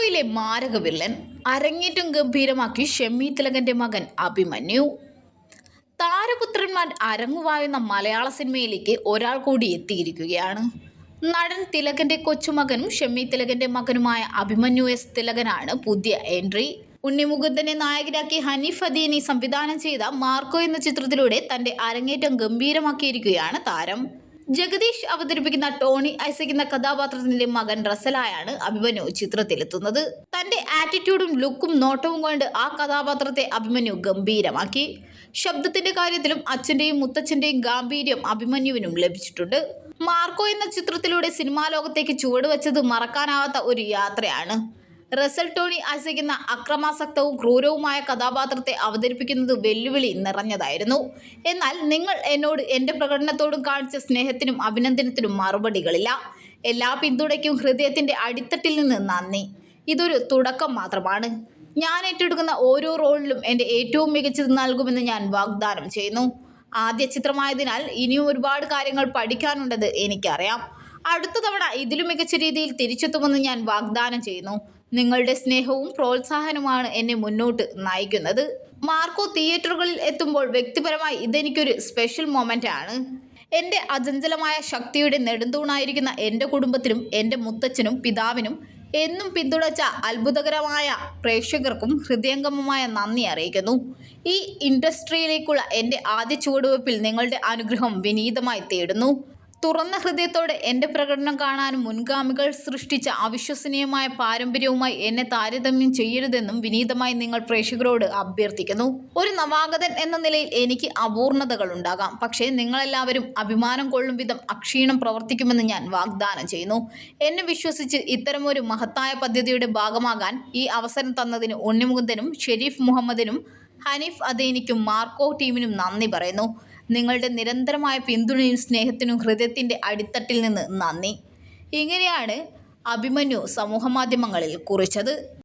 മാർക്കോയിലെ മാരക വില്ലൻ അരങ്ങേറ്റം ഗംഭീരമാക്കി ഷെമ്മി തിലകന്റെ മകൻ അഭിമന്യു. താരപുത്രന്മാർ അരങ്ങുവായുന്ന മലയാള സിനിമയിലേക്ക് ഒരാൾ കൂടി എത്തിയിരിക്കുകയാണ്. നടൻ തിലകന്റെ കൊച്ചുമകനും ഷെമ്മി തിലകന്റെ മകനുമായ അഭിമന്യു എസ് തിലകനാണ് പുതിയ എൻട്രി. ഉണ്ണിമുകുന്ദനെ നായകനാക്കി ഹനീഫ് അദീനി സംവിധാനം ചെയ്ത മാർക്കോ എന്ന ചിത്രത്തിലൂടെ തന്റെ അരങ്ങേറ്റം ഗംഭീരമാക്കിയിരിക്കുകയാണ് താരം. ജഗദീഷ് അവതരിപ്പിക്കുന്ന ടോണി ഐസക് എന്ന കഥാപാത്രത്തിന്റെ മകൻ റസലായാണ് അഭിമന്യു ചിത്രത്തിലെത്തുന്നത്. തന്റെ ആറ്റിറ്റ്യൂഡും ലുക്കും നോട്ടവും കൊണ്ട് ആ കഥാപാത്രത്തെ അഭിമന്യു ഗംഭീരമാക്കി. ശബ്ദത്തിന്റെ കാര്യത്തിലും അച്ഛന്റെയും മുത്തച്ഛന്റെയും ഗാംഭീര്യം അഭിമന്യുവിനും ലഭിച്ചിട്ടുണ്ട്. മാർക്കോ എന്ന ചിത്രത്തിലൂടെ സിനിമാ ലോകത്തേക്ക് ചുവടുവെച്ചത് മറക്കാനാവാത്ത ഒരു യാത്രയാണ്. റസൽ ടോണി ആശിക്കുന്ന അക്രമാസക്തവും ക്രൂരവുമായ കഥാപാത്രത്തെ അവതരിപ്പിക്കുന്നത് വെല്ലുവിളി നിറഞ്ഞതായിരുന്നു. എന്നാൽ നിങ്ങൾ എന്നോട് എന്റെ പ്രകടനത്തോടും കാണിച്ച സ്നേഹത്തിനും അഭിനന്ദനത്തിനും മറുപടികളില്ല. എല്ലാ പിന്തുണയ്ക്കും ഹൃദയത്തിന്റെ അടിത്തട്ടിൽ നിന്ന് നന്ദി. ഇതൊരു തുടക്കം മാത്രമാണ്. ഞാൻ ഏറ്റെടുക്കുന്ന ഓരോ റോളിലും എന്റെ ഏറ്റവും മികച്ചത് നൽകുമെന്ന് ഞാൻ വാഗ്ദാനം ചെയ്യുന്നു. ആദ്യ ചിത്രമായതിനാൽ ഇനിയും ഒരുപാട് കാര്യങ്ങൾ പഠിക്കാനുണ്ടെന്ന് എനിക്കറിയാം. അടുത്ത തവണ ഇതിലും മികച്ച രീതിയിൽ തിരിച്ചെത്തുമെന്ന് ഞാൻ വാഗ്ദാനം ചെയ്യുന്നു. നിങ്ങളുടെ സ്നേഹവും പ്രോത്സാഹനവുമാണ് എന്നെ മുന്നോട്ട് നയിക്കുന്നത്. മാർക്കോ തിയേറ്ററുകളിൽ എത്തുമ്പോൾ വ്യക്തിപരമായി ഇതെനിക്കൊരു സ്പെഷ്യൽ മൊമെന്റ് ആണ്. എന്റെ അചഞ്ചലമായ ശക്തിയുടെ നെടുന്തൂണായിരിക്കുന്ന എന്റെ കുടുംബത്തിനും എന്റെ മുത്തച്ഛനും പിതാവിനും എന്നും പിന്തുണച്ച അത്ഭുതകരമായ പ്രേക്ഷകർക്കും ഹൃദയംഗമമായ നന്ദി അറിയിക്കുന്നു. ഈ ഇൻഡസ്ട്രിയിലേക്കുള്ള എന്റെ ആദ്യ ചുവടുവയ്പ്പിൽ നിങ്ങളുടെ അനുഗ്രഹം വിനീതമായി തേടുന്നു. തുറന്ന ഹൃദയത്തോടെ എന്റെ പ്രകടനം കാണാൻ മുൻഗാമികൾ സൃഷ്ടിച്ച അവിശ്വസനീയമായ പാരമ്പര്യവുമായി എന്നെ താരതമ്യം ചെയ്യരുതെന്നും വിനീതമായി നിങ്ങൾ പ്രേക്ഷകരോട് അഭ്യർത്ഥിക്കുന്നു. ഒരു നവാഗതൻ എന്ന നിലയിൽ എനിക്ക് അപൂർണതകൾ ഉണ്ടാകാം. പക്ഷേ നിങ്ങളെല്ലാവരും അഭിമാനം കൊള്ളും വിധം അക്ഷീണം പ്രവർത്തിക്കുമെന്ന് ഞാൻ വാഗ്ദാനം ചെയ്യുന്നു. എന്നെ വിശ്വസിച്ച് ഇത്തരമൊരു മഹത്തായ പദ്ധതിയുടെ ഭാഗമാകാൻ ഈ അവസരം തന്നതിന് ഉണ്ണിമുകുന്ദനും ഷെരീഫ് മുഹമ്മദിനും ഹനീഫ് അദേനിക്കും മാർക്കോ ടീമിനും നന്ദി പറയുന്നു. നിങ്ങളുടെ നിരന്തരമായ പിന്തുണയും സ്നേഹത്തിനും ഹൃദയത്തിന്റെ അടിത്തട്ടിൽ നിന്ന് നന്ദി. ഇങ്ങനെയാണ് അഭിമന്യു സമൂഹമാധ്യമങ്ങളിൽ കുറിച്ചത്.